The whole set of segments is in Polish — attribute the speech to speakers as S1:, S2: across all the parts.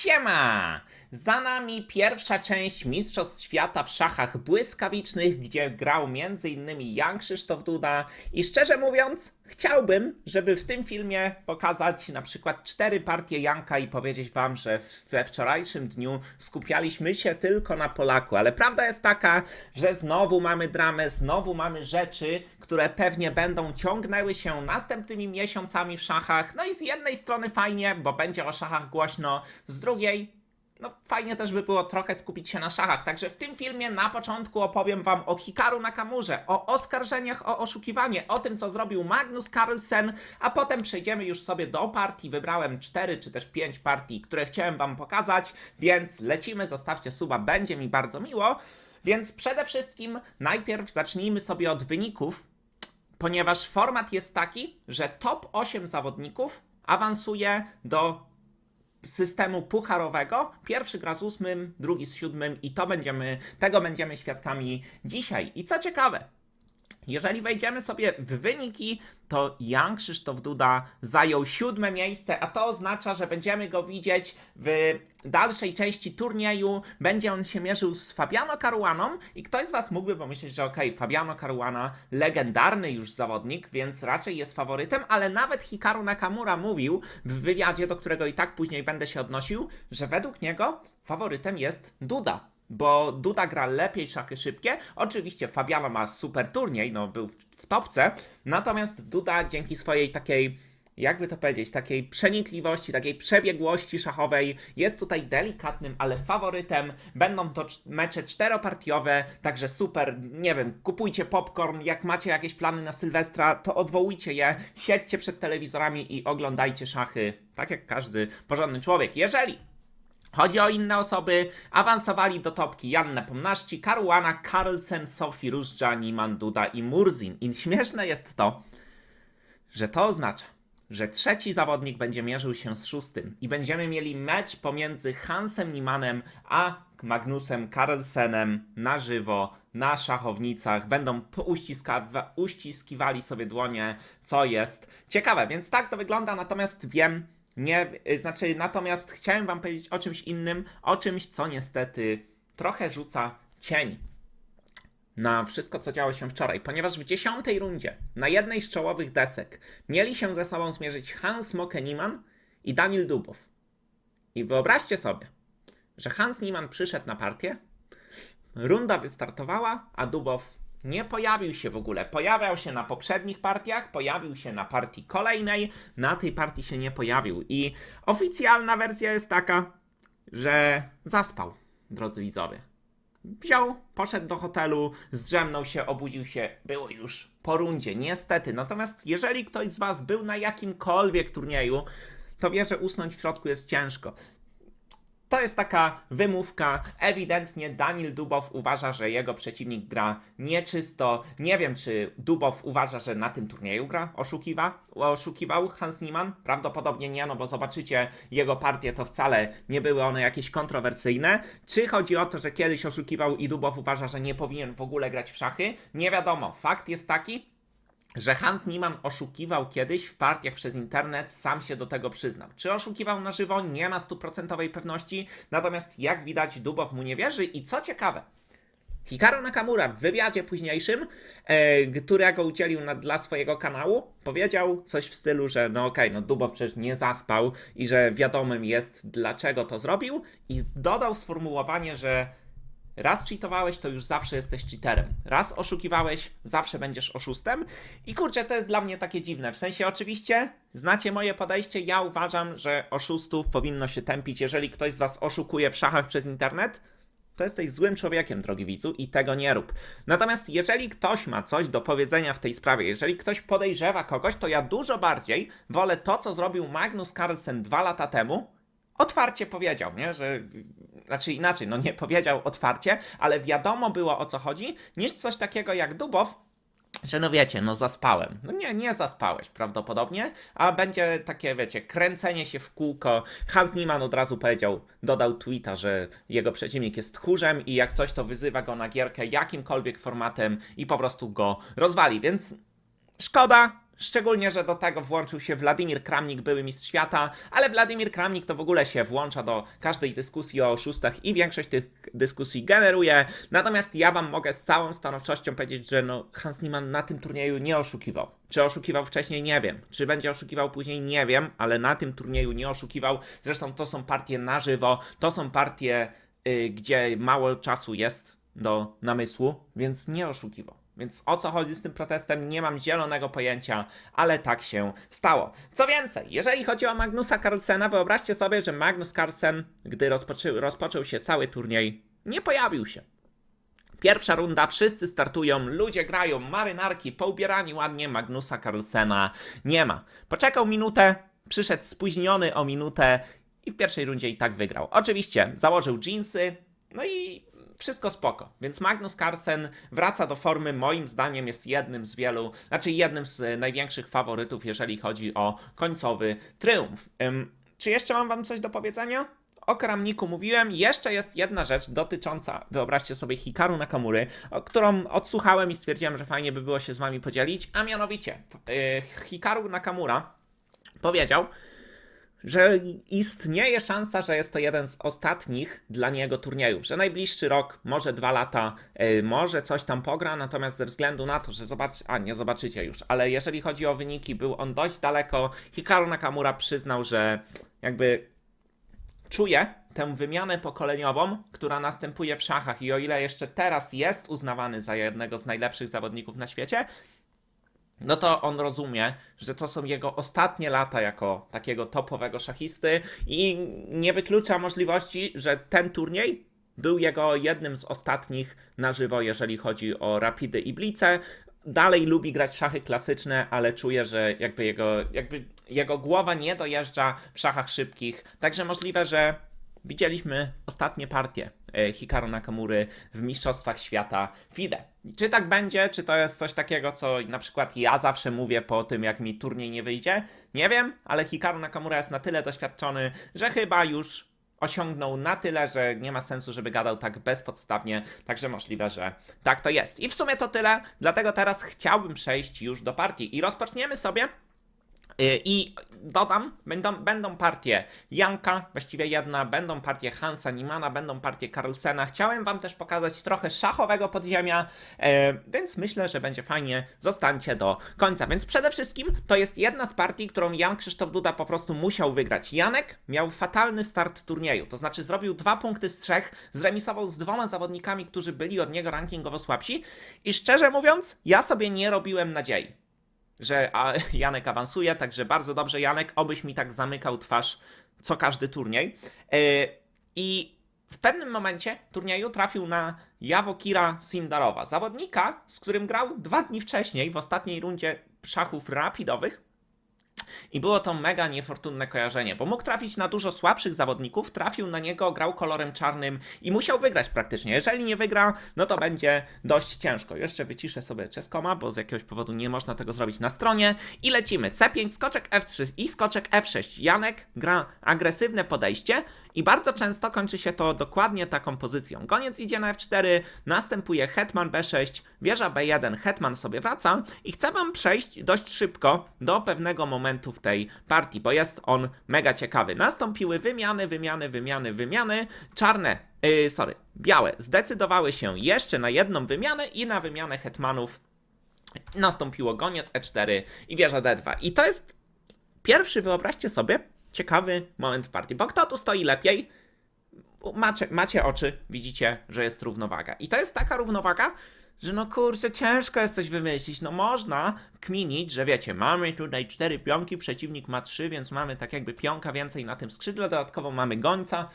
S1: Siema! Za nami pierwsza część Mistrzostw Świata w szachach błyskawicznych, gdzie grał m.in. Jan Krzysztof Duda i szczerze mówiąc, chciałbym, żeby w tym filmie pokazać na przykład cztery partie Janka i powiedzieć wam, że we wczorajszym dniu skupialiśmy się tylko na Polaku, ale prawda jest taka, że znowu mamy dramę, znowu mamy rzeczy, które pewnie będą ciągnęły się następnymi miesiącami w szachach. No i z jednej strony fajnie, bo będzie o szachach głośno, z drugiej no fajnie też by było trochę skupić się na szachach. Także w tym filmie na początku opowiem wam o Hikaru Nakamurze, o oskarżeniach o oszukiwanie, o tym co zrobił Magnus Carlsen, a potem przejdziemy już sobie do partii. Wybrałem 4 czy też 5 partii, które chciałem wam pokazać, więc lecimy, zostawcie suba, będzie mi bardzo miło. Więc przede wszystkim najpierw zacznijmy sobie od wyników, ponieważ format jest taki, że top 8 zawodników awansuje do systemu pucharowego. Pierwszy gra z ósmym, drugi z siódmym i to będziemy, tego będziemy świadkami dzisiaj. I co ciekawe, jeżeli wejdziemy sobie w wyniki, to Jan Krzysztof Duda zajął siódme miejsce, a to oznacza, że będziemy go widzieć w dalszej części turnieju. Będzie on się mierzył z Fabiano Caruaną i ktoś z Was mógłby pomyśleć, że okej, Fabiano Caruana, legendarny już zawodnik, więc raczej jest faworytem, ale nawet Hikaru Nakamura mówił w wywiadzie, do którego i tak później będę się odnosił, że według niego faworytem jest Duda bo Duda gra lepiej szachy szybkie. Oczywiście Fabiano ma super turniej, no był w, topce, natomiast Duda dzięki swojej takiej jakby to powiedzieć, takiej przenikliwości, takiej przebiegłości szachowej jest tutaj delikatnym, ale faworytem. Będą to cz- mecze czteropartiowe, także super, nie wiem, kupujcie popcorn, jak macie jakieś plany na Sylwestra, to odwołujcie je, siedźcie przed telewizorami i oglądajcie szachy, tak jak każdy porządny człowiek. Jeżeli Chodzi o inne osoby. Awansowali do topki Jan Nepomnaszci, Caruana, Carlsen, Sophie Różdża, Niman, Duda i Murzin. I śmieszne jest to, że to oznacza, że trzeci zawodnik będzie mierzył się z szóstym i będziemy mieli mecz pomiędzy Hansem Nimanem a Magnusem Carlsenem na żywo, na szachownicach. Będą uściskiwali sobie dłonie, co jest ciekawe. Więc tak to wygląda, natomiast wiem, nie, y, znaczy, natomiast chciałem wam powiedzieć o czymś innym, o czymś, co niestety trochę rzuca cień na wszystko, co działo się wczoraj, ponieważ w dziesiątej rundzie na jednej z czołowych desek mieli się ze sobą zmierzyć Hans Mokeniman i Daniel Dubow. I wyobraźcie sobie, że Hans Niemann przyszedł na partię, runda wystartowała, a Dubow nie pojawił się w ogóle. Pojawiał się na poprzednich partiach, pojawił się na partii kolejnej, na tej partii się nie pojawił. I oficjalna wersja jest taka, że zaspał, drodzy widzowie. Wziął, poszedł do hotelu, zdrzemnął się, obudził się, było już po rundzie, niestety. Natomiast jeżeli ktoś z Was był na jakimkolwiek turnieju, to wie, że usnąć w środku jest ciężko. To jest taka wymówka. Ewidentnie Daniel Dubow uważa, że jego przeciwnik gra nieczysto. Nie wiem, czy Dubow uważa, że na tym turnieju gra oszukiwa, oszukiwał Hans Niemann. Prawdopodobnie nie, no bo zobaczycie jego partie, to wcale nie były one jakieś kontrowersyjne. Czy chodzi o to, że kiedyś oszukiwał i Dubow uważa, że nie powinien w ogóle grać w szachy? Nie wiadomo. Fakt jest taki, że Hans Niemann oszukiwał kiedyś w partiach przez internet, sam się do tego przyznał. Czy oszukiwał na żywo? Nie ma stuprocentowej pewności, natomiast jak widać Dubow mu nie wierzy i co ciekawe, Hikaru Nakamura w wywiadzie późniejszym, e, którego udzielił na, dla swojego kanału, powiedział coś w stylu, że no okej, no Dubow przecież nie zaspał i że wiadomym jest dlaczego to zrobił i dodał sformułowanie, że Raz cheatowałeś, to już zawsze jesteś cheaterem. Raz oszukiwałeś, zawsze będziesz oszustem. I kurczę, to jest dla mnie takie dziwne. W sensie, oczywiście, znacie moje podejście. Ja uważam, że oszustów powinno się tępić. Jeżeli ktoś z Was oszukuje w szachach przez internet, to jesteś złym człowiekiem, drogi widzu, i tego nie rób. Natomiast jeżeli ktoś ma coś do powiedzenia w tej sprawie, jeżeli ktoś podejrzewa kogoś, to ja dużo bardziej wolę to, co zrobił Magnus Carlsen dwa lata temu, otwarcie powiedział, nie? Że. Znaczy inaczej, no nie powiedział otwarcie, ale wiadomo było o co chodzi, niż coś takiego jak Dubow, że no wiecie, no zaspałem. No nie, nie zaspałeś prawdopodobnie, a będzie takie, wiecie, kręcenie się w kółko. Hans Niemann od razu powiedział, dodał tweeta, że jego przeciwnik jest tchórzem i jak coś to wyzywa go na gierkę jakimkolwiek formatem i po prostu go rozwali, więc szkoda, Szczególnie, że do tego włączył się Władimir Kramnik, były mistrz świata, ale Władimir Kramnik to w ogóle się włącza do każdej dyskusji o oszustach i większość tych dyskusji generuje. Natomiast ja wam mogę z całą stanowczością powiedzieć, że no Hans Niemann na tym turnieju nie oszukiwał. Czy oszukiwał wcześniej? Nie wiem. Czy będzie oszukiwał później? Nie wiem, ale na tym turnieju nie oszukiwał. Zresztą to są partie na żywo, to są partie, y, gdzie mało czasu jest do namysłu, więc nie oszukiwał. Więc o co chodzi z tym protestem, nie mam zielonego pojęcia, ale tak się stało. Co więcej, jeżeli chodzi o Magnusa Carlsena, wyobraźcie sobie, że Magnus Carlsen, gdy rozpoczy, rozpoczął się cały turniej, nie pojawił się. Pierwsza runda, wszyscy startują, ludzie grają, marynarki, poubierani ładnie, Magnusa Carlsena nie ma. Poczekał minutę, przyszedł spóźniony o minutę i w pierwszej rundzie i tak wygrał. Oczywiście założył jeansy, no i wszystko spoko. Więc Magnus Carlsen wraca do formy, moim zdaniem jest jednym z wielu, znaczy jednym z e, największych faworytów, jeżeli chodzi o końcowy triumf. Ym, czy jeszcze mam wam coś do powiedzenia? O Kramniku mówiłem, jeszcze jest jedna rzecz dotycząca, wyobraźcie sobie, Hikaru Nakamury, którą odsłuchałem i stwierdziłem, że fajnie by było się z wami podzielić, a mianowicie yy, Hikaru Nakamura powiedział, że istnieje szansa, że jest to jeden z ostatnich dla niego turniejów, że najbliższy rok, może dwa lata, yy, może coś tam pogra, natomiast ze względu na to, że zobacz, a nie zobaczycie już, ale jeżeli chodzi o wyniki, był on dość daleko. Hikaru Nakamura przyznał, że jakby czuje tę wymianę pokoleniową, która następuje w szachach i o ile jeszcze teraz jest uznawany za jednego z najlepszych zawodników na świecie, no to on rozumie, że to są jego ostatnie lata jako takiego topowego szachisty i nie wyklucza możliwości, że ten turniej był jego jednym z ostatnich na żywo, jeżeli chodzi o rapidy i blice. Dalej lubi grać szachy klasyczne, ale czuje, że jakby jego, jakby jego głowa nie dojeżdża w szachach szybkich. Także możliwe, że widzieliśmy ostatnie partie Hikaru Nakamury w Mistrzostwach Świata FIDE. Czy tak będzie? Czy to jest coś takiego, co na przykład ja zawsze mówię po tym, jak mi turniej nie wyjdzie? Nie wiem, ale Hikaru Nakamura jest na tyle doświadczony, że chyba już osiągnął na tyle, że nie ma sensu, żeby gadał tak bezpodstawnie, także możliwe, że tak to jest. I w sumie to tyle, dlatego teraz chciałbym przejść już do partii i rozpoczniemy sobie I dodam, będą, będą partie Janka, właściwie jedna, będą partie Hansa Nimana, będą partie Carlsena. Chciałem wam też pokazać trochę szachowego podziemia, e, więc myślę, że będzie fajnie. Zostańcie do końca. Więc przede wszystkim to jest jedna z partii, którą Jan Krzysztof Duda po prostu musiał wygrać. Janek miał fatalny start turnieju, to znaczy zrobił dwa punkty z trzech, zremisował z dwoma zawodnikami, którzy byli od niego rankingowo słabsi i szczerze mówiąc, ja sobie nie robiłem nadziei że Janek awansuje, także bardzo dobrze Janek, obyś mi tak zamykał twarz co każdy turniej. Yy, I w pewnym momencie turnieju trafił na Jawokira Sindarowa, zawodnika, z którym grał dwa dni wcześniej w ostatniej rundzie szachów rapidowych. I było to mega niefortunne kojarzenie, bo mógł trafić na dużo słabszych zawodników, trafił na niego, grał kolorem czarnym i musiał wygrać praktycznie. Jeżeli nie wygra, no to będzie dość ciężko. Jeszcze wyciszę sobie Czeskoma, bo z jakiegoś powodu nie można tego zrobić na stronie. I lecimy. C5, skoczek F3 i skoczek F6. Janek gra agresywne podejście i bardzo często kończy się to dokładnie taką pozycją. Goniec idzie na F4, następuje hetman B6, wieża B1, hetman sobie wraca i chcę wam przejść dość szybko do pewnego momentu w tej partii, bo jest on mega ciekawy. Nastąpiły wymiany, wymiany, wymiany, wymiany. Czarne, yy, sorry, białe zdecydowały się jeszcze na jedną wymianę i na wymianę hetmanów nastąpiło goniec E4 i wieża D2. I to jest pierwszy, wyobraźcie sobie, ciekawy moment w partii. Bo kto tu stoi lepiej? Macie, macie oczy, widzicie, że jest równowaga. I to jest taka równowaga, że no kurczę, ciężko jest coś wymyślić. No można kminić, że wiecie, mamy tutaj cztery pionki, przeciwnik ma trzy, więc mamy tak jakby pionka więcej na tym skrzydle, dodatkowo mamy gońca,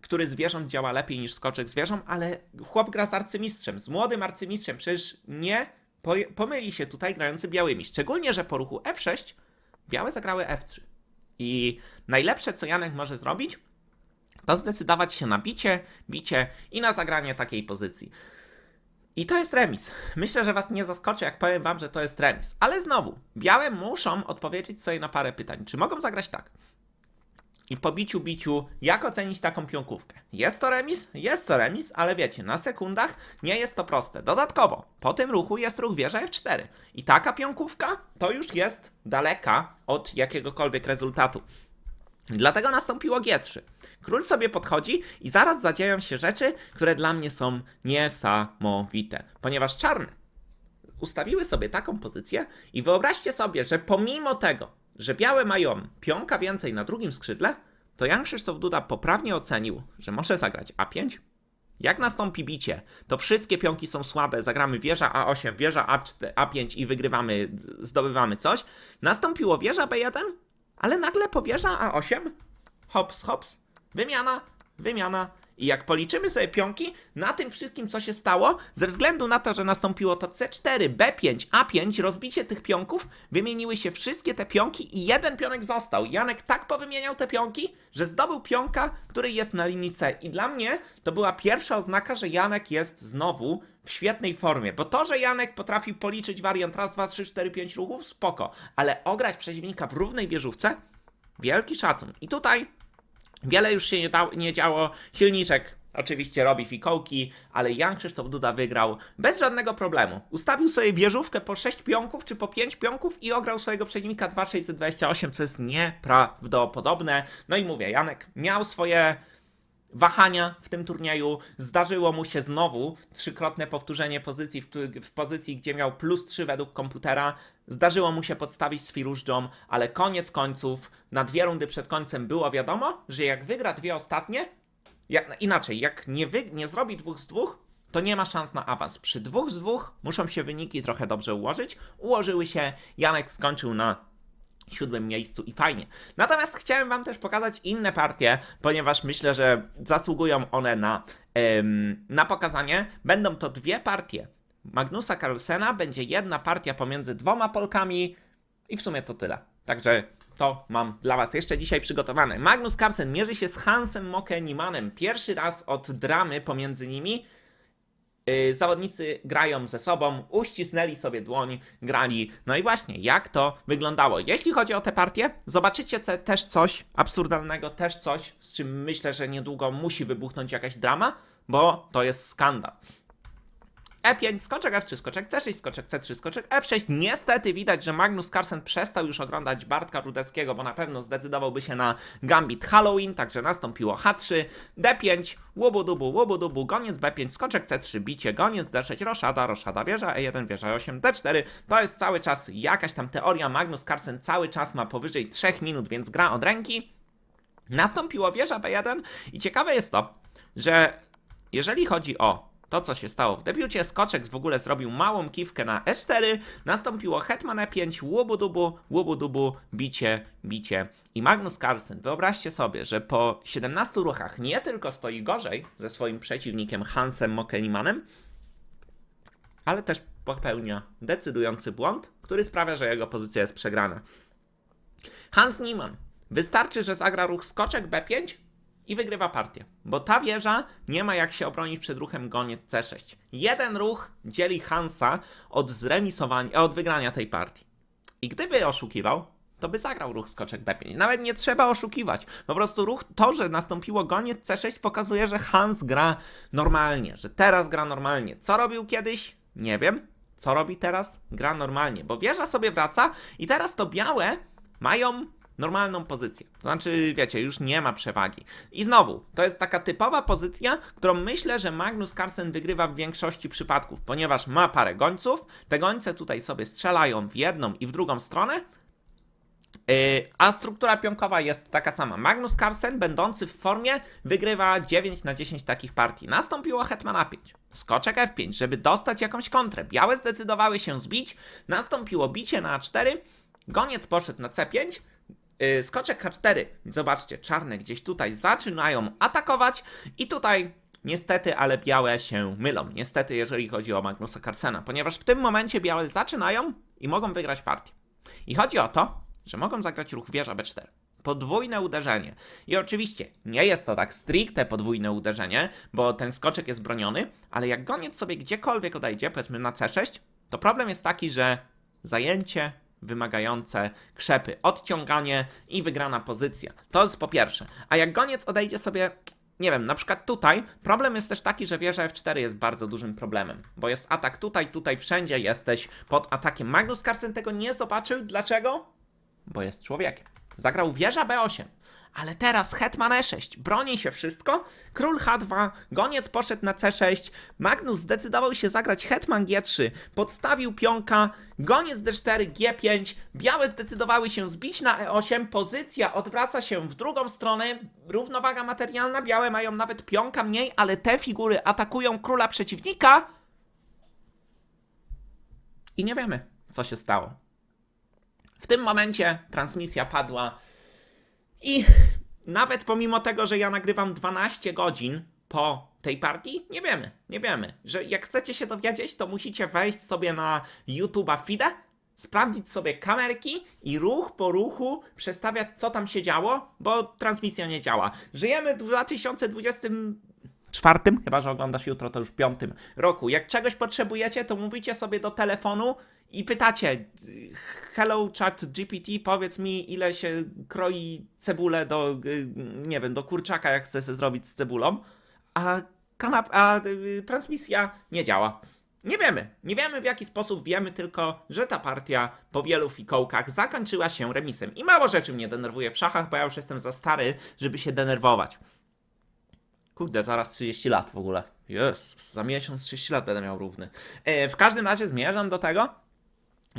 S1: który zwierząt działa lepiej niż skoczek zwierząt, ale chłop gra z arcymistrzem, z młodym arcymistrzem, przecież nie po- pomyli się tutaj grający białymi. Szczególnie, że po ruchu F6 białe zagrały F3. I najlepsze, co Janek może zrobić, to zdecydować się na bicie, bicie i na zagranie takiej pozycji. I to jest remis. Myślę, że was nie zaskoczy, jak powiem wam, że to jest remis. Ale znowu, białe muszą odpowiedzieć sobie na parę pytań. Czy mogą zagrać tak? i po biciu biciu, jak ocenić taką pionkówkę? Jest to remis? Jest to remis, ale wiecie, na sekundach nie jest to proste. Dodatkowo, po tym ruchu jest ruch wieża F4. I taka pionkówka to już jest daleka od jakiegokolwiek rezultatu. Dlatego nastąpiło G3. Król sobie podchodzi i zaraz zadzieją się rzeczy, które dla mnie są niesamowite. Ponieważ czarne ustawiły sobie taką pozycję i wyobraźcie sobie, że pomimo tego, że białe mają pionka więcej na drugim skrzydle, to Jan Krzysztof Duda poprawnie ocenił, że może zagrać A5. Jak nastąpi bicie, to wszystkie pionki są słabe, zagramy wieża A8, wieża A4, A5 i wygrywamy, zdobywamy coś. Nastąpiło wieża B1, ale nagle po wieża A8, hops, hops, wymiana, wymiana. I jak policzymy sobie pionki na tym wszystkim, co się stało, ze względu na to, że nastąpiło to C4, B5, A5, rozbicie tych pionków, wymieniły się wszystkie te pionki i jeden pionek został. Janek tak powymieniał te pionki, że zdobył pionka, który jest na linii C. I dla mnie to była pierwsza oznaka, że Janek jest znowu w świetnej formie. Bo to, że Janek potrafi policzyć wariant raz, dwa, trzy, cztery, pięć ruchów, spoko. Ale ograć przeciwnika w równej wieżówce, wielki szacun. I tutaj Wiele już się nie, dało, nie działo. Silniczek oczywiście robi fikołki, ale Jan Krzysztof Duda wygrał bez żadnego problemu. Ustawił sobie wieżówkę po 6 pionków czy po 5 pionków i ograł swojego przeciwnika 2628, co jest nieprawdopodobne. No i mówię, Janek miał swoje wahania w tym turnieju. Zdarzyło mu się znowu trzykrotne powtórzenie pozycji, w, w pozycji, gdzie miał plus 3 według komputera. Zdarzyło mu się podstawić z Firużdżą, ale koniec końców, na dwie rundy przed końcem było wiadomo, że jak wygra dwie ostatnie, jak, inaczej, jak nie, wy, nie zrobi dwóch z dwóch, to nie ma szans na awans. Przy dwóch z dwóch muszą się wyniki trochę dobrze ułożyć. Ułożyły się, Janek skończył na siódmym miejscu i fajnie. Natomiast chciałem wam też pokazać inne partie, ponieważ myślę, że zasługują one na, em, na pokazanie. Będą to dwie partie Magnusa Carlsena, będzie jedna partia pomiędzy dwoma Polkami i w sumie to tyle. Także to mam dla was jeszcze dzisiaj przygotowane. Magnus Carlsen mierzy się z Hansem Mokenimanem. Pierwszy raz od dramy pomiędzy nimi. Yy, zawodnicy grają ze sobą, uścisnęli sobie dłoń, grali. No i właśnie, jak to wyglądało? Jeśli chodzi o tę partię, zobaczycie też coś absurdalnego, też coś, z czym myślę, że niedługo musi wybuchnąć jakaś drama, bo to jest skandal. E5, skoczek F3, skoczek C6, skoczek C3, skoczek F6. Niestety widać, że Magnus Carlsen przestał już oglądać Bartka Rudeckiego, bo na pewno zdecydowałby się na Gambit Halloween, także nastąpiło H3, D5, łubu-dubu, łubu-dubu, goniec B5, skoczek C3, bicie, goniec D6, roszada, roszada, wieża E1, wieża E8, D4. To jest cały czas jakaś tam teoria. Magnus Carlsen cały czas ma powyżej 3 minut, więc gra od ręki. Nastąpiło wieża B1 i ciekawe jest to, że jeżeli chodzi o to, co się stało w debiucie, Skoczek w ogóle zrobił małą kiwkę na E4, nastąpiło Hetman E5, łubu-dubu, łubu-dubu, bicie, bicie i Magnus Carlsen. Wyobraźcie sobie, że po 17 ruchach nie tylko stoi gorzej ze swoim przeciwnikiem Hansem Mokenimanem, ale też popełnia decydujący błąd, który sprawia, że jego pozycja jest przegrana. Hans Niemann. Wystarczy, że zagra ruch skoczek B5 i wygrywa partię. Bo ta wieża nie ma jak się obronić przed ruchem goniec C6. Jeden ruch dzieli Hansa od zremisowania, od wygrania tej partii. I gdyby oszukiwał, to by zagrał ruch skoczek B5. Nawet nie trzeba oszukiwać. Po prostu ruch, to, że nastąpiło goniec C6 pokazuje, że Hans gra normalnie, że teraz gra normalnie. Co robił kiedyś? Nie wiem. Co robi teraz? Gra normalnie, bo wieża sobie wraca i teraz to białe mają normalną pozycję. To znaczy, wiecie, już nie ma przewagi. I znowu, to jest taka typowa pozycja, którą myślę, że Magnus Carlsen wygrywa w większości przypadków, ponieważ ma parę gońców, te gońce tutaj sobie strzelają w jedną i w drugą stronę, Yy, a struktura pionkowa jest taka sama. Magnus Carlsen, będący w formie, wygrywa 9 na 10 takich partii. Nastąpiło Hetman A5, skoczek F5, żeby dostać jakąś kontrę. Białe zdecydowały się zbić, nastąpiło bicie na A4, goniec poszedł na C5, yy, skoczek H4. Zobaczcie, czarne gdzieś tutaj zaczynają atakować i tutaj niestety, ale białe się mylą. Niestety, jeżeli chodzi o Magnusa Carlsena, ponieważ w tym momencie białe zaczynają i mogą wygrać partię. I chodzi o to, że mogą zagrać ruch wieża B4. Podwójne uderzenie. I oczywiście nie jest to tak stricte podwójne uderzenie, bo ten skoczek jest broniony, ale jak goniec sobie gdziekolwiek odejdzie, powiedzmy na C6, to problem jest taki, że zajęcie wymagające krzepy, odciąganie i wygrana pozycja. To jest po pierwsze. A jak goniec odejdzie sobie, nie wiem, na przykład tutaj, problem jest też taki, że wieża F4 jest bardzo dużym problemem, bo jest atak tutaj, tutaj, wszędzie jesteś pod atakiem. Magnus Carlsen tego nie zobaczył. Dlaczego? Bo jest człowiekiem. Zagrał wieża B8. Ale teraz hetman E6, broni się wszystko, król H2, goniec poszedł na C6, Magnus zdecydował się zagrać hetman G3, podstawił pionka, goniec D4, G5, białe zdecydowały się zbić na E8, pozycja odwraca się w drugą stronę, równowaga materialna, białe mają nawet pionka mniej, ale te figury atakują króla przeciwnika. I nie wiemy, co się stało. W tym momencie transmisja padła i nawet pomimo tego, że ja nagrywam 12 godzin po tej partii, nie wiemy, nie wiemy, że jak chcecie się dowiedzieć, to musicie wejść sobie na YouTube'a Fide, sprawdzić sobie kamerki i ruch po ruchu przestawiać, co tam się działo, bo transmisja nie działa. Żyjemy w 2020 czwartym, chyba że oglądasz jutro, to już piątym roku. Jak czegoś potrzebujecie, to mówicie sobie do telefonu i pytacie Hello chat GPT, powiedz mi ile się kroi cebulę do, y, nie wiem, do kurczaka, jak chcę zrobić z cebulą, a, kanap, a y, transmisja nie działa. Nie wiemy, nie wiemy w jaki sposób, wiemy tylko, że ta partia po wielu fikołkach zakończyła się remisem. I mało rzeczy mnie denerwuje w szachach, bo ja już jestem za stary, żeby się denerwować. Kurde, zaraz 30 lat w ogóle. Jest, za miesiąc 30 lat będę miał równy. E, w każdym razie zmierzam do tego,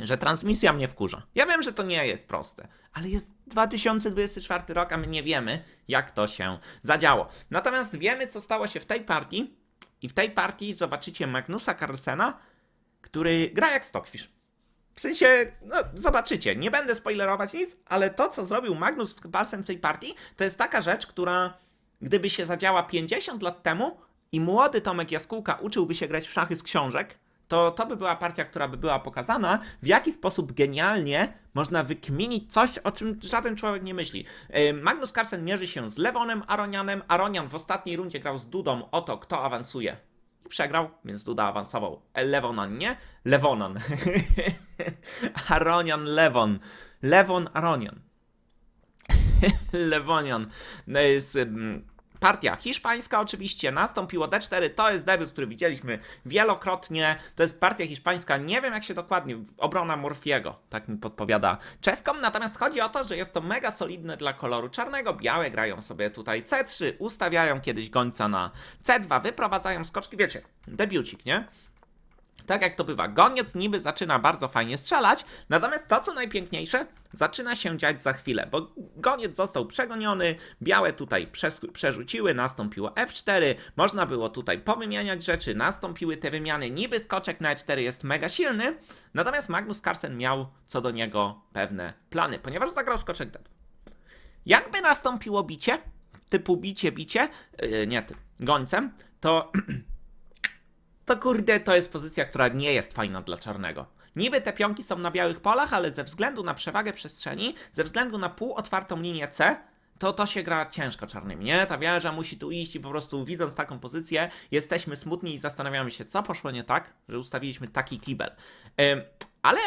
S1: że transmisja mnie wkurza. Ja wiem, że to nie jest proste, ale jest 2024 rok, a my nie wiemy, jak to się zadziało. Natomiast wiemy, co stało się w tej partii, i w tej partii zobaczycie Magnusa Carlsena, który gra jak Stockfish. W sensie, no zobaczycie, nie będę spoilerować nic, ale to, co zrobił Magnus Carlsen w tej partii, to jest taka rzecz, która gdyby się zadziała 50 lat temu i młody Tomek Jaskółka uczyłby się grać w szachy z książek, to to by była partia, która by była pokazana, w jaki sposób genialnie można wykminić coś, o czym żaden człowiek nie myśli. Magnus Carlsen mierzy się z Lewonem Aronianem. Aronian w ostatniej rundzie grał z Dudą o to, kto awansuje. I przegrał, więc Duda awansował. E, Lewonan, nie? Lewonan. Aronian, Lewon. Lewon, Aronian. Lewonian. No jest partia hiszpańska oczywiście, nastąpiło D4, to jest debiut, który widzieliśmy wielokrotnie, to jest partia hiszpańska, nie wiem jak się dokładnie, obrona Morfiego, tak mi podpowiada czeską, natomiast chodzi o to, że jest to mega solidne dla koloru czarnego, białe grają sobie tutaj C3, ustawiają kiedyś gońca na C2, wyprowadzają skoczki, wiecie, debiucik, nie? Tak jak to bywa, goniec niby zaczyna bardzo fajnie strzelać, natomiast to, co najpiękniejsze, zaczyna się dziać za chwilę, bo goniec został przegoniony, białe tutaj przerzuciły, nastąpiło F4, można było tutaj powymieniać rzeczy, nastąpiły te wymiany, niby skoczek na E4 jest mega silny, natomiast Magnus Carlsen miał co do niego pewne plany, ponieważ zagrał skoczek D2. Jakby nastąpiło bicie, typu bicie, bicie, yy, nie ty, gońcem, to to kurde, to jest pozycja, która nie jest fajna dla czarnego. Niby te pionki są na białych polach, ale ze względu na przewagę przestrzeni, ze względu na półotwartą linię C, to to się gra ciężko czarnymi, nie? Ta wieża musi tu iść i po prostu widząc taką pozycję, jesteśmy smutni i zastanawiamy się, co poszło nie tak, że ustawiliśmy taki kibel. Ym, ale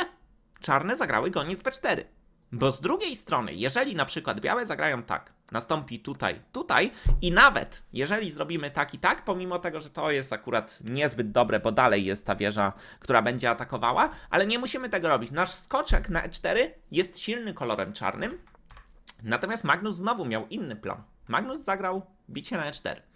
S1: czarne zagrały goniec B4. Bo z drugiej strony, jeżeli na przykład białe zagrają tak, nastąpi tutaj, tutaj i nawet jeżeli zrobimy tak i tak, pomimo tego, że to jest akurat niezbyt dobre, bo dalej jest ta wieża, która będzie atakowała, ale nie musimy tego robić. Nasz skoczek na E4 jest silny kolorem czarnym, natomiast Magnus znowu miał inny plan. Magnus zagrał bicie na E4.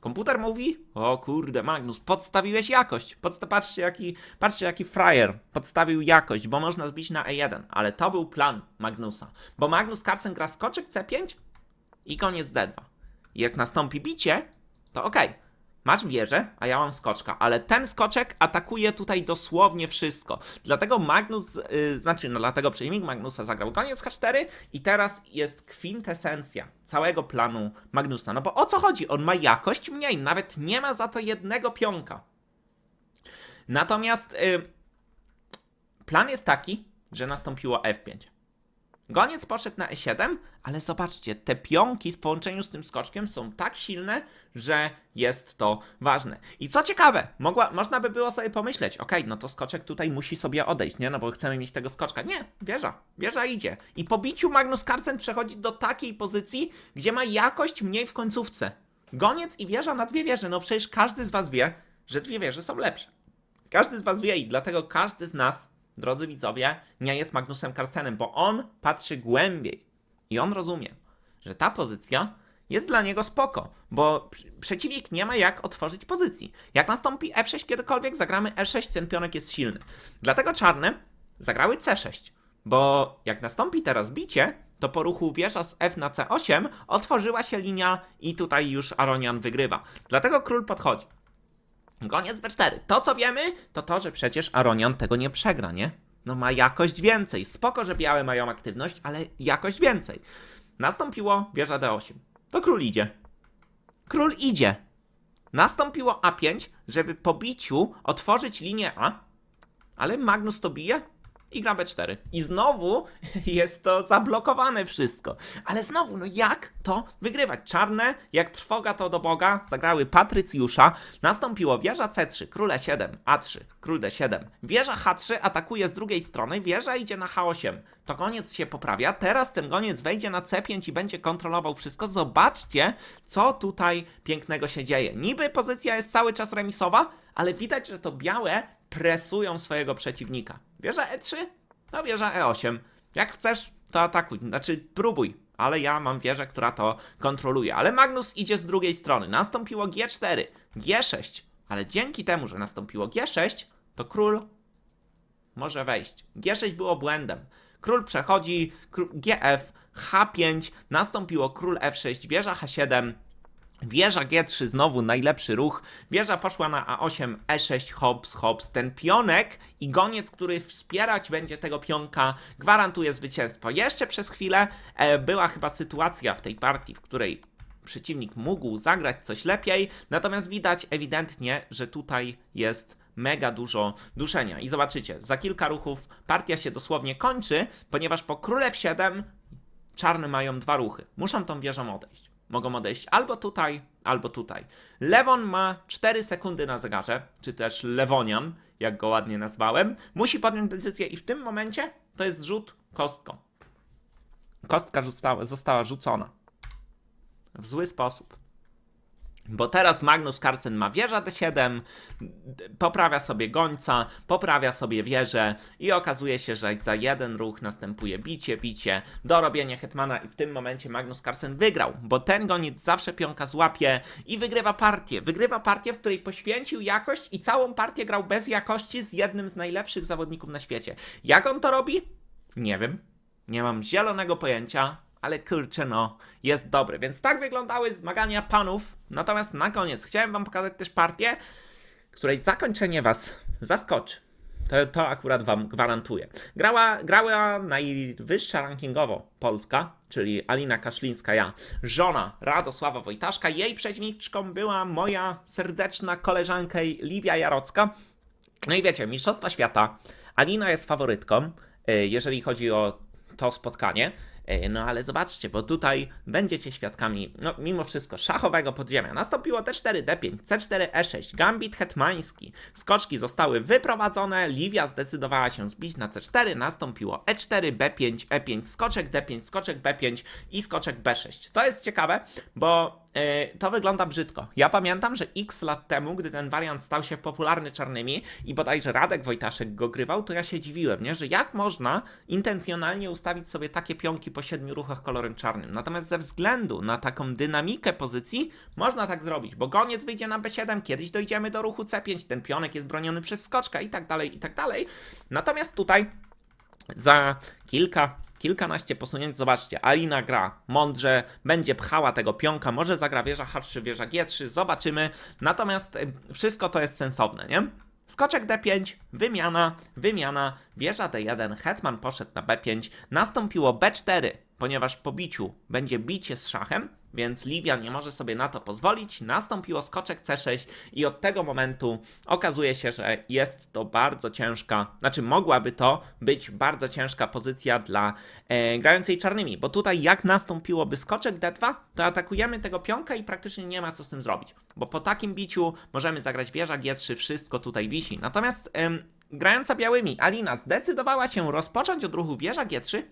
S1: Komputer mówi, o kurde Magnus, podstawiłeś jakość. Podsta patrzcie, jaki, patrzcie jaki frajer podstawił jakość, bo można zbić na E1. Ale to był plan Magnusa. Bo Magnus Carlsen gra skoczek C5 i koniec D2. I jak nastąpi bicie, to okej. Masz wieżę, a ja mam skoczka, ale ten skoczek atakuje tutaj dosłownie wszystko. Dlatego Magnus, yy, znaczy, no dlatego przeciwnik Magnusa zagrał koniec H4 i teraz jest kwintesencja całego planu Magnusa. No bo o co chodzi? On ma jakość mniej, nawet nie ma za to jednego pionka. Natomiast yy, plan jest taki, że nastąpiło F5. Goniec poszedł na E7, ale zobaczcie, te pionki w połączeniu z tym skoczkiem są tak silne, że jest to ważne. I co ciekawe, mogła, można by było sobie pomyśleć, okej, no to skoczek tutaj musi sobie odejść, nie? No bo chcemy mieć tego skoczka. Nie, wieża, wieża idzie. I po biciu Magnus Carlsen przechodzi do takiej pozycji, gdzie ma jakość mniej w końcówce. Goniec i wieża na dwie wieże, no przecież każdy z was wie, że dwie wieże są lepsze. Każdy z was wie i dlatego każdy z nas, drodzy widzowie, nie jest Magnusem Carlsenem, bo on patrzy głębiej i on rozumie, że ta pozycja jest dla niego spoko, bo pr- przeciwnik nie ma jak otworzyć pozycji. Jak nastąpi F6 kiedykolwiek, zagramy E6, ten pionek jest silny. Dlatego czarne zagrały C6, bo jak nastąpi teraz bicie, to po ruchu wieża z F na C8 otworzyła się linia i tutaj już Aronian wygrywa. Dlatego król podchodzi. Goniec B4. To co wiemy, to to, że przecież Aronian tego nie przegra, nie? No ma jakość więcej. Spoko, że białe mają aktywność, ale jakość więcej. Nastąpiło wieża D8. To król idzie. Król idzie. Nastąpiło A5, żeby po biciu otworzyć linię A, ale Magnus to bije i gra B4. I znowu jest to zablokowane wszystko. Ale znowu, no jak to wygrywać? Czarne, jak trwoga to do Boga, zagrały Patrycjusza. Nastąpiło wieża C3, król E7, A3, król D7. Wieża H3 atakuje z drugiej strony, wieża idzie na H8. To goniec się poprawia. Teraz ten goniec wejdzie na C5 i będzie kontrolował wszystko. Zobaczcie, co tutaj pięknego się dzieje. Niby pozycja jest cały czas remisowa, ale widać, że to białe presują swojego przeciwnika. Wieża E3? No wieża E8. Jak chcesz, to atakuj. Znaczy, próbuj. Ale ja mam wieżę, która to kontroluje. Ale Magnus idzie z drugiej strony. Nastąpiło G4, G6. Ale dzięki temu, że nastąpiło G6, to król może wejść. G6 było błędem. Król przechodzi, kró- GF, H5, nastąpiło król F6, wieża H7, Wieża G3 znowu najlepszy ruch. Wieża poszła na A8, E6, hops, hops. Ten pionek i goniec, który wspierać będzie tego pionka, gwarantuje zwycięstwo. Jeszcze przez chwilę e, była chyba sytuacja w tej partii, w której przeciwnik mógł zagrać coś lepiej, natomiast widać ewidentnie, że tutaj jest mega dużo duszenia. I zobaczycie, za kilka ruchów partia się dosłownie kończy, ponieważ po królew 7 czarne mają dwa ruchy. Muszą tą wieżą odejść. Mogą odejść albo tutaj, albo tutaj. Lewon ma 4 sekundy na zegarze, czy też Lewonian, jak go ładnie nazwałem. Musi podjąć decyzję i w tym momencie to jest rzut kostką. Kostka została, została rzucona. W zły sposób. Bo teraz Magnus Carlsen ma wieża D7, d- poprawia sobie gońca, poprawia sobie wieżę i okazuje się, że za jeden ruch następuje bicie, bicie, dorobienie hetmana i w tym momencie Magnus Carlsen wygrał, bo ten goniec zawsze pionka złapie i wygrywa partię. Wygrywa partię, w której poświęcił jakość i całą partię grał bez jakości z jednym z najlepszych zawodników na świecie. Jak on to robi? Nie wiem. Nie mam zielonego pojęcia, ale kurczę no, jest dobry. Więc tak wyglądały zmagania panów. Natomiast na koniec chciałem wam pokazać też partię, której zakończenie was zaskoczy. To, to akurat wam gwarantuję. Grała, grała najwyższa rankingowo Polska, czyli Alina Kaszlińska, ja, żona Radosława Wojtaszka. Jej przeciwniczką była moja serdeczna koleżanka Livia Jarocka. No i wiecie, Mistrzostwa Świata. Alina jest faworytką, e, jeżeli chodzi o to spotkanie. E, No ale zobaczcie, bo tutaj będziecie świadkami, no mimo wszystko, szachowego podziemia. Nastąpiło D4, D5, C4, E6, gambit hetmański. Skoczki zostały wyprowadzone, Livia zdecydowała się zbić na C4, nastąpiło E4, B5, E5, skoczek D5, skoczek B5 i skoczek B6. To jest ciekawe, bo to wygląda brzydko. Ja pamiętam, że x lat temu, gdy ten wariant stał się popularny czarnymi i bodajże Radek Wojtaszek go grywał, to ja się dziwiłem, nie? że jak można intencjonalnie ustawić sobie takie pionki po siedmiu ruchach kolorem czarnym. Natomiast ze względu na taką dynamikę pozycji można tak zrobić, bo goniec wyjdzie na B7, kiedyś dojdziemy do ruchu C5, ten pionek jest broniony przez skoczka i tak dalej, i tak dalej. Natomiast tutaj za kilka, kilkanaście posunięć, zobaczcie, Alina gra mądrze, będzie pchała tego pionka, może zagra wieża H3, wieża G3, zobaczymy. Natomiast wszystko to jest sensowne, nie? Skoczek D5, wymiana, wymiana, wieża D1, hetman poszedł na B5, nastąpiło B4, ponieważ po biciu będzie bicie z szachem, więc Livia nie może sobie na to pozwolić. Nastąpiło skoczek C6 i od tego momentu okazuje się, że jest to bardzo ciężka, znaczy mogłaby to być bardzo ciężka pozycja dla e, grającej czarnymi, bo tutaj jak nastąpiłoby skoczek D2, to atakujemy tego pionka i praktycznie nie ma co z tym zrobić, bo po takim biciu możemy zagrać wieża G3, wszystko tutaj wisi. Natomiast em, grająca białymi Alina zdecydowała się rozpocząć od ruchu wieża G3,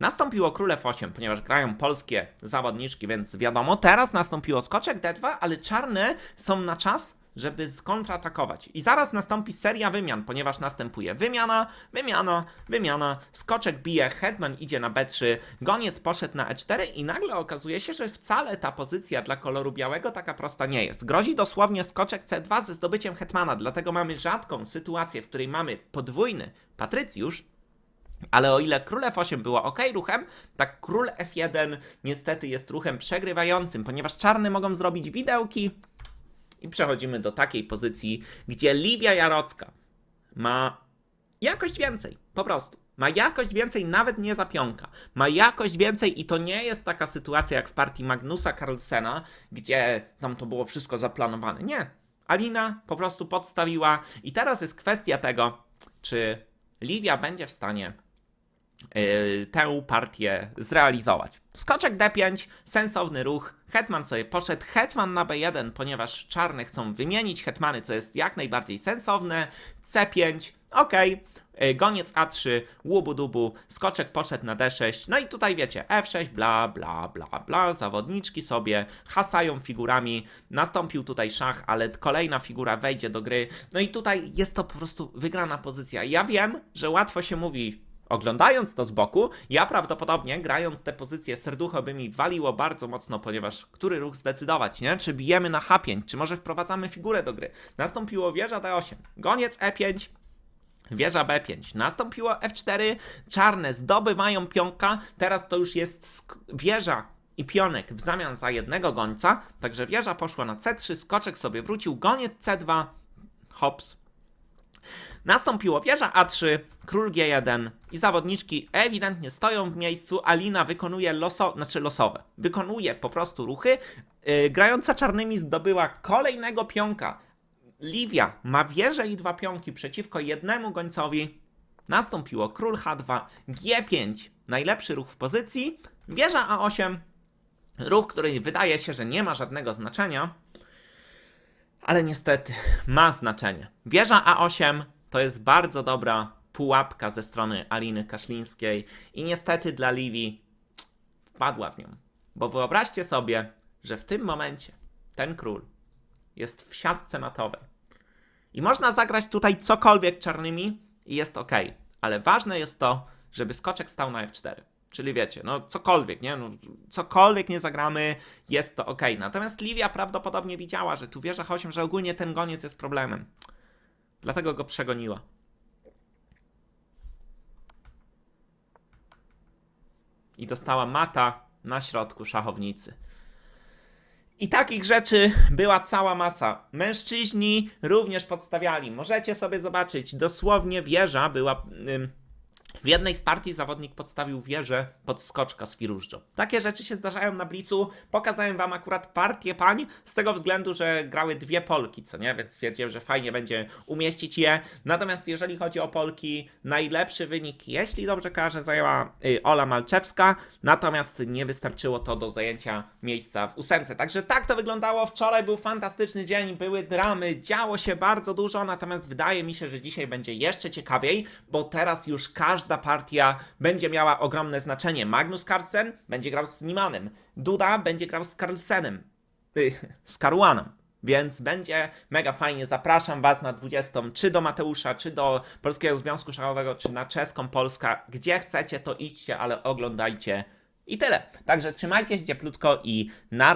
S1: Nastąpiło król F8, ponieważ grają polskie zawodniczki, więc wiadomo, teraz nastąpiło skoczek D2, ale czarne są na czas, żeby skontratakować. I zaraz nastąpi seria wymian, ponieważ następuje wymiana, wymiana, wymiana, skoczek bije, hetman idzie na B3, goniec poszedł na E4 i nagle okazuje się, że wcale ta pozycja dla koloru białego taka prosta nie jest. Grozi dosłownie skoczek C2 ze zdobyciem hetmana, dlatego mamy rzadką sytuację, w której mamy podwójny patrycjusz, ale o ile król F8 było ok ruchem, tak król F1 niestety jest ruchem przegrywającym, ponieważ czarne mogą zrobić widełki i przechodzimy do takiej pozycji, gdzie Livia Jarocka ma jakość więcej, po prostu. Ma jakość więcej, nawet nie za. Ma jakość więcej i to nie jest taka sytuacja jak w partii Magnusa Carlsena, gdzie tam to było wszystko zaplanowane. Nie. Alina po prostu podstawiła i teraz jest kwestia tego, czy Livia będzie w stanie tę partię zrealizować. Skoczek D5, sensowny ruch. Hetman sobie poszedł. Hetman na B1, ponieważ czarne chcą wymienić hetmany, co jest jak najbardziej sensowne. C5, ok. Yy, Goniec A3, łubu dubu, skoczek poszedł na D6, no i tutaj wiecie, F6, bla, bla, bla, bla, zawodniczki sobie hasają figurami, nastąpił tutaj szach, ale kolejna figura wejdzie do gry, no i tutaj jest to po prostu wygrana pozycja. Ja wiem, że łatwo się mówi, Oglądając to z boku, ja prawdopodobnie grając te pozycje serducho by mi waliło bardzo mocno, ponieważ który ruch zdecydować, nie? Czy bijemy na H5, czy może wprowadzamy figurę do gry. Nastąpiło wieża D8, goniec E5, Wieża B5. Nastąpiło F4. Czarne zdobywają pionka. Teraz to już jest wieża i pionek w zamian za jednego gońca. Także wieża poszła na C3. Skoczek sobie wrócił. Goniec C2. Hops. Nastąpiło wieża A3, król G1 i zawodniczki ewidentnie stoją w miejscu. Alina wykonuje loso, znaczy losowe. Wykonuje po prostu ruchy. Yy, grająca czarnymi zdobyła kolejnego pionka. Livia ma wieżę i dwa pionki przeciwko jednemu gońcowi. Nastąpiło król H2, G5, najlepszy ruch w pozycji. Wieża A8, ruch, który wydaje się, że nie ma żadnego znaczenia, ale niestety ma znaczenie. Wieża A8 to jest bardzo dobra pułapka ze strony Aliny Kaszlińskiej i niestety dla Livii wpadła w nią. Bo wyobraźcie sobie, że w tym momencie ten król jest w siatce matowej. I można zagrać tutaj cokolwiek czarnymi i jest ok. Ale ważne jest to, żeby skoczek stał na F4. Czyli wiecie, no cokolwiek, nie? No, cokolwiek nie zagramy, jest to ok. Natomiast Livia prawdopodobnie widziała, że tu wieża 8, że ogólnie ten goniec jest problemem. Dlatego go przegoniła. I dostała mata na środku szachownicy. I takich rzeczy była cała masa. Mężczyźni również podstawiali. Możecie sobie zobaczyć, dosłownie wieża była. W jednej z partii zawodnik podstawił wieżę pod skoczka z firużdżą. Takie rzeczy się zdarzają na blicu. Pokazałem wam akurat partię pań z tego względu, że grały dwie Polki, co nie? Więc stwierdziłem, że fajnie będzie umieścić je. Natomiast jeżeli chodzi o Polki, najlepszy wynik, jeśli dobrze kojarzę, zajęła y, Ola Malczewska. Natomiast nie wystarczyło to do zajęcia miejsca w ósemce. Także tak to wyglądało. Wczoraj był fantastyczny dzień, były dramy, działo się bardzo dużo. Natomiast wydaje mi się, że dzisiaj będzie jeszcze ciekawiej, bo teraz już każda partia będzie miała ogromne znaczenie. Magnus Carlsen będzie grał z Nimanem, Duda będzie grał z Carlsenem, y, z Karuanem. Więc będzie mega fajnie. Zapraszam Was na 20, czy do Mateusza, czy do Polskiego Związku Szachowego, czy na czeską Polska. Gdzie chcecie, to idźcie, ale oglądajcie. I tyle. Także trzymajcie się cieplutko i na.